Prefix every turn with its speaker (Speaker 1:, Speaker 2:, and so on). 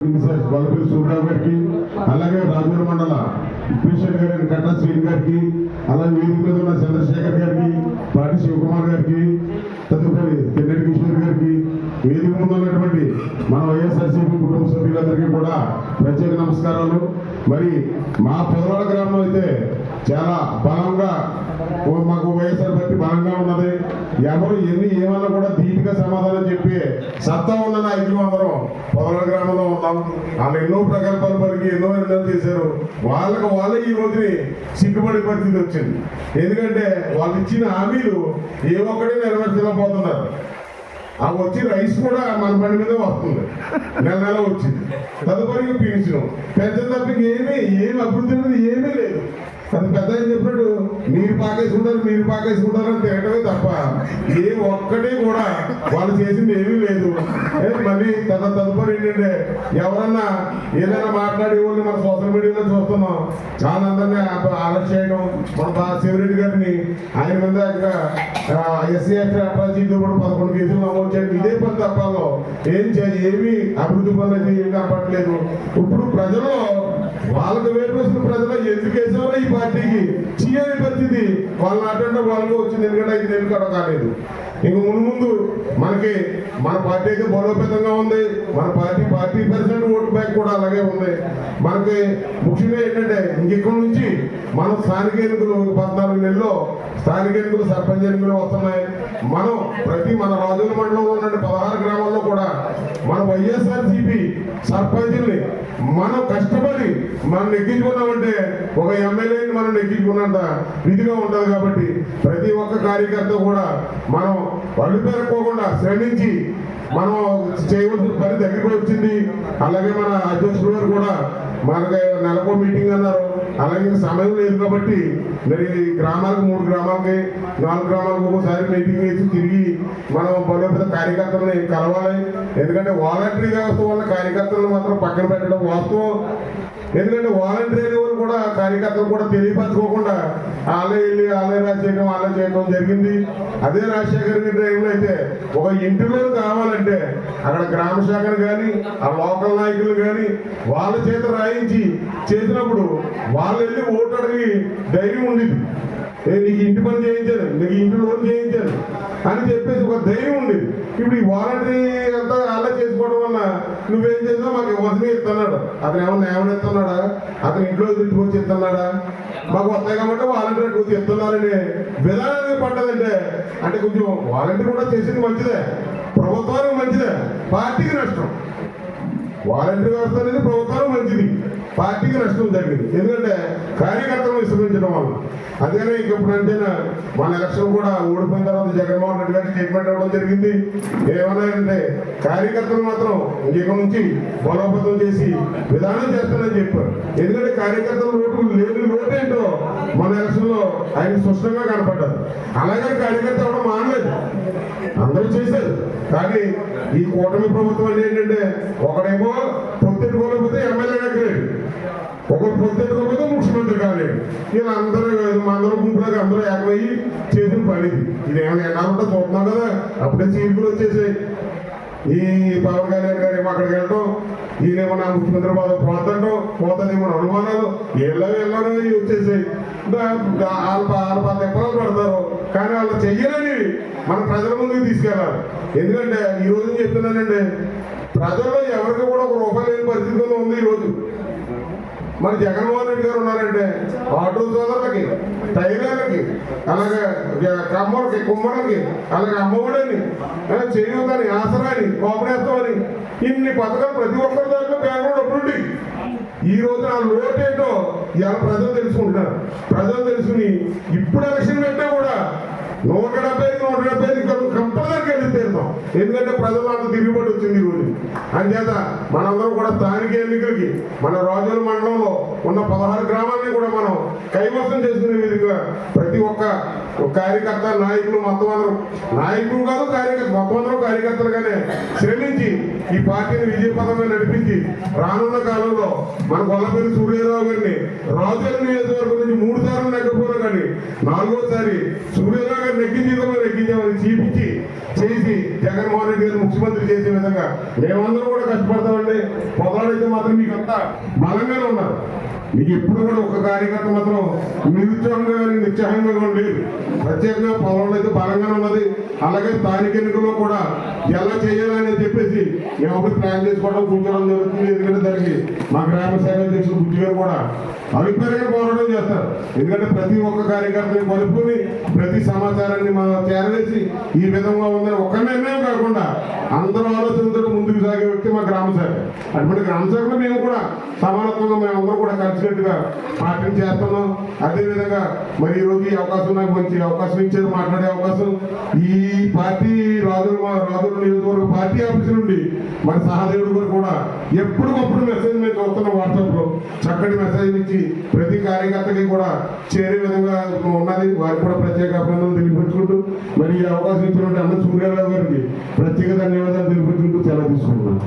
Speaker 1: Sir Vallapalli Surya Rao గారికి అలాగే రాజూర్ మండల ప్రెసిడెంట్ గారి కట్టా శ్రీని గారికి అలాగే వేదిక మీద ఉన్న చంద్రశేఖర్ గారికి పాటి శివకుమార్ గారికి తదుపరి తెన్నటి కిషోర్ గారికి వేదిక ముందు ఉన్నటువంటి మన వైఎస్ఆర్సీపీ కుటుంబ సభ్యులందరికీ కూడా ప్రత్యేక నమస్కారాలు. మరి మా పొదవాడ గ్రామం అయితే చాలా బలంగా ఓ మాకు వైఎస్ఆర్ పార్టీ బలంగా ఉన్నది. ఎవరు ఎన్ని ఏమన్నా కూడా దీపిక సమాధానం చెప్పి సత్తా ఉన్న నాయకులు అందరం పొదల గ్రామంలో ఉన్నాం. వాళ్ళు ఎన్నో ప్రకల్పాలు పలికి ఎన్నో నిర్ణయాలు చేశారు వాళ్ళకు వాళ్ళే ఈ రోజుని సిగ్గుపడే పరిస్థితి వచ్చింది. ఎందుకంటే వాళ్ళు ఇచ్చిన హామీలు ఏ ఒక్కడే నెరవేర్చలేకపోతున్నారు. ఆ వచ్చి రైస్ కూడా మన బండి మీద వస్తుంది. నెల నెల వచ్చింది. తదుపరి పెన్షన్ పెన్షన్ తప్ప ఏమీ ఏమి అభివృద్ధి అనేది ఏమీ లేదు. అది పెద్ద అని చెప్పినట్టు మీరు పాకేసుకుంటారు మీరు పాకేసుకుంటారు అని తిరగటమే తప్ప ఏ ఒక్కటి కూడా వాళ్ళు చేసింది ఏమీ లేదు. మళ్ళీ తన తదుపరి ఏంటంటే ఎవరన్నా ఏదైనా మాట్లాడే వాళ్ళు మన సోషల్ మీడియాలో చూస్తున్నాం. చాలా అందరినీ అరెస్ట్ చేయడం మన శివరెడ్డి గారిని ఆయన మీద ఎస్సీ అట్రాసిటీ కూడా పదకొండు కేసులు నమోదు చేయడం ఇదే పని తప్పాలో ఏం చేయాలి ఏమీ అభివృద్ధి పనులు అయితే ఏం కనపడలేదు ఇప్పుడు ప్రజలు వాళ్ళకి వేరు ప్రజలు ఈ చేయని పరిస్థితి వాళ్ళ అటెండ్ వాళ్ళకు వచ్చింది. ఎందుకంటే ఐదు నెలలు కూడా కాలేదు. ఇంక ముందు ముందు మనకి మన పార్టీ అయితే బలోపేతంగా ఉంది. మన party party percent vote bank కూడా అలాగే ఉంది. మనకి ముఖ్యంగా ఏంటంటే ఇంకెక్కడి నుంచి మనం స్థానిక ఎన్నికలు పద్నాలుగు నెలల్లో స్థానిక ఎన్నికలు సర్పంచ్ ఎన్నికలు వస్తున్నాయి. మనం ప్రతి మన రాజుల మండలంలో ఉన్న పదహారు గ్రామాల్లో కూడా మన వైఎస్ఆర్సీపీ సర్పంచుల్ని మనం కష్టపడి మనం ఎక్కించుకున్నామంటే ఒక ఎమ్మెల్యేని మనం ఎక్కించుకున్నంత విధిగా ఉంటుంది కాబట్టి ప్రతి ఒక్క కార్యకర్త కూడా మనం వాళ్ళు పెరగకోకుండా శ్రమించి మనం చేయవలసిన పని దగ్గరికి వచ్చింది. అలాగే మన అధ్యక్షుడు గారు కూడా మనకి నెలకో మీటింగ్ అన్నారు. అలాగే సమయం లేదు కాబట్టి మరి గ్రామాలకు మూడు గ్రామాలకి నాలుగు గ్రామాలకు ఒకసారి మీటింగ్ వేసి తిరిగి మనం బలోపేత కార్యకర్తలని కలవాలి. ఎందుకంటే వాలంటరీ వ్యవస్థ వల్ల కార్యకర్తలను మాత్రం పక్కన పెట్టడం వాస్తవం. ఎందుకంటే వాలంటీర్ ఎవరు కూడా కార్యకర్తలు కూడా తెలియపరచుకోకుండా వాళ్ళే వెళ్ళి వాళ్ళే రాజశేఖరం వాళ్ళే చేయడం జరిగింది. అదే రాజశేఖర్ గారి టైంలో అయితే ఒక ఇంటిలో కావాలంటే అక్కడ గ్రామ కానీ ఆ లోకల్ నాయకులు కానీ వాళ్ళ చేత రాయించి చేసినప్పుడు వాళ్ళు వెళ్ళి ఓటు అడిగి ధైర్యం ఉండేది ఏ నీకు ఇంటి పని చేయించాను నీకు ఇంటి లోన్ చేయించాను అని చెప్పేసి ఒక ధైర్యం ఉండేది ఇప్పుడు ఈ వాలంటరీ అంతా అలా చేసుకోవడం వల్ల చేసినా మాకు వసమే ఇస్తున్నాడు అతను ఏమన్నా ఏమైనా ఇస్తున్నాడా అతను ఇంట్లో తిట్టుకొచ్చి ఇస్తున్నాడా మాకు వస్తాయి కాబట్టి వాలంటీర్ కూర్చొని ఇస్తున్నారని విధానం పడ్డదంటే అంటే కొంచెం వాలంటీర్ కూడా చేసింది మంచిదే. ప్రభుత్వానికి మంచిదే. పార్టీకి నష్టం. వాలంటీర్ వ్యవస్థ అనేది ప్రభుత్వానికి మంచిది. పార్టీకి నష్టం జరిగింది. ఎందుకంటే కార్యకర్తలను విశ్రమించడం వల్ల. అందుకనే ఇంకెప్పుడు అంటే మన ఎలక్షన్ కూడా ఓడిపోయిన తర్వాత జగన్మోహన్ రెడ్డి గారికి స్టేట్మెంట్ ఇవ్వడం జరిగింది. ఏమన్నాయంటే కార్యకర్తలు మాత్రం ఇంక నుంచి బలోపేతం చేసి విధానం చేస్తానని చెప్పారు. ఎందుకంటే కార్యకర్తల ఓటు లేని లోటు ఏంటో మన ఎలక్షన్లో ఆయన స్పష్టంగా కనపడ్డారు. అలాగే కార్యకర్త అవడం మానలేదు. అందరూ చేశారు. కానీ ఈ కూటమి ప్రభుత్వం అనేది ఏంటంటే ఒకడేమో పొత్తెట్టుకోలేకపోతే ఎమ్మెల్యే దగ్గరేడు ఒకరు పొత్తెట్టుకోకపోతే ముఖ్యమంత్రి కాలేడు. ఇలా అందరూ అందరూ గుంపులకు అందరూ ఏకమయ్యి చేసిన పని ఇది. ఏమైనా ఏమైనా ఉంటుందో చూస్తున్నాం కదా. అప్పుడే చీకులు వచ్చేసాయి. ఈ పవన్ కళ్యాణ్ గారు ఏమో అక్కడికి వెళ్ళడం ఈయనేమో నా ముఖ్యమంత్రి పదవి పోతాడు పోతుందేమో అనుమానాలు వెళ్ళవి వెళ్ళడం వచ్చేసాయి. దా- దా- వాళ్ళ వాళ్ళ పది ఎక్కడో పడతారు. కానీ వాళ్ళు చెయ్యలేని మన ప్రజల ముందుకు తీసుకెళ్ళాలి. ఎందుకంటే ఈ రోజు చెప్తున్నానండి ప్రజల్లో ఎవరికి కూడా ఒక రూపాయి లేని పరిస్థితుల్లో ఉంది ఈరోజు మరి జగన్మోహన్ రెడ్డి గారు ఉన్నారంటే ఆటో సోదరులకి టైలర్లకి అలాగే కమ్మలకి కుమ్మలకి అలాగే అమ్మఒడని చేయూతని ఆసరాని కోపరేస్తామని ఇన్ని పథకాలు ప్రతి ఒక్కరి దాంట్లో బ్యాంకులో డబ్బులుండి ఈ రోజు ఆ లోటు ఏంటో ఇవాళ ప్రజలు తెలుసుకుంటున్నారు. ప్రజలు తెలుసుకుని ఇప్పుడు ఎలక్షన్ పెట్టినా కూడా నూట డెబ్బై ఎందుకంటే ప్రజలు అంత తిరుగుబాటు వచ్చింది ఈ రోజు. అంచేత మనందరం కూడా స్థానిక ఎన్నికలకి మన రాజుల మండలంలో ఉన్న పదహారు గ్రామాలని కూడా మనం కైవసం చేసుకునే విధంగా ప్రతి ఒక్క కార్యకర్త నాయకులు మొత్తం అందరం నాయకులు కాదు కార్యకర్త మొత్తం అందరం కార్యకర్తలుగానే శ్రమించి ఈ పార్టీని విజయపదంగా నడిపించి రానున్న కాలంలో మన గొల్లపల్లి సూర్యారావు గారిని రాజుల నియోజకవర్గం నుంచి మూడు సార్లు నెగ్గపోయినా కానీ నాలుగోసారి సూర్యారావు గారిని నెగ్గించేదో జగన్మోహన్ రెడ్డి గారు ముఖ్యమంత్రి చేసే విధంగా. మేమందరం కష్టపడతామండి పొదల అయితే మాత్రం మీకు అంతా బలంగానే ఉన్నారు. మీకు ఎప్పుడు కూడా ఒక కార్యకర్త మాత్రం నిరుత్సాహంగా కానీ నిత్యాహంగా కూడా ప్రత్యేకంగా పొలంలో అయితే బలంగానే ఉన్నది. అలాగే స్థానిక ఎన్నికల్లో కూడా ఎలా చేయాలని చెప్పేసి మేము ఒకటి ప్లాన్ చేసుకోవడం కూర్చోవడం జరుగుతుంది. ఎందుకంటే దానికి మా గ్రామ శాఖ అధ్యక్షులు బుద్ధి గారు కూడా అభిప్రాయంగా పోరాటం చేస్తారు. ఎందుకంటే ప్రతి ఒక్క కార్యకర్తని కలుపుకుని ప్రతి సమాచారాన్ని మనం చేరవేసి ఈ విధంగా ఉందని ఒక్క నిర్ణయం కాకుండా అందరూ ఆలోచనతో ముందుకు సాగే వ్యక్తి మా గ్రామ శాఖ అటువంటి గ్రామ శాఖలో మేము కూడా సమానత్వంగా మేమందరం కూడా కలిసినట్టుగా పార్టీని చేస్తున్నాం. అదేవిధంగా మరి ఈరోజు ఈ అవకాశం నాకు మంచి అవకాశం ఇచ్చేది మాట్లాడే అవకాశం. ఈ పార్టీ రాజుల రాజుల నియోజకవర్గం మన సహదేవుడు గారు కూడా ఎప్పటికప్పుడు మెసేజ్ మేము చూస్తున్నాం వాట్సాప్లో చక్కటి మెసేజ్ ఇచ్చి ప్రతి కార్యకర్తకి కూడా చేరే విధంగా ఉన్నది. వారికి కూడా ప్రత్యేక అభినందనలు తెలియపరుచుకుంటూ మరి ఈ అవకాశం ఇచ్చినటువంటి అన్న సూర్యారావు గారికి ప్రత్యేక ధన్యవాదాలు తెలియపరుచుకుంటూ సెలవు తీసుకుంటున్నాను.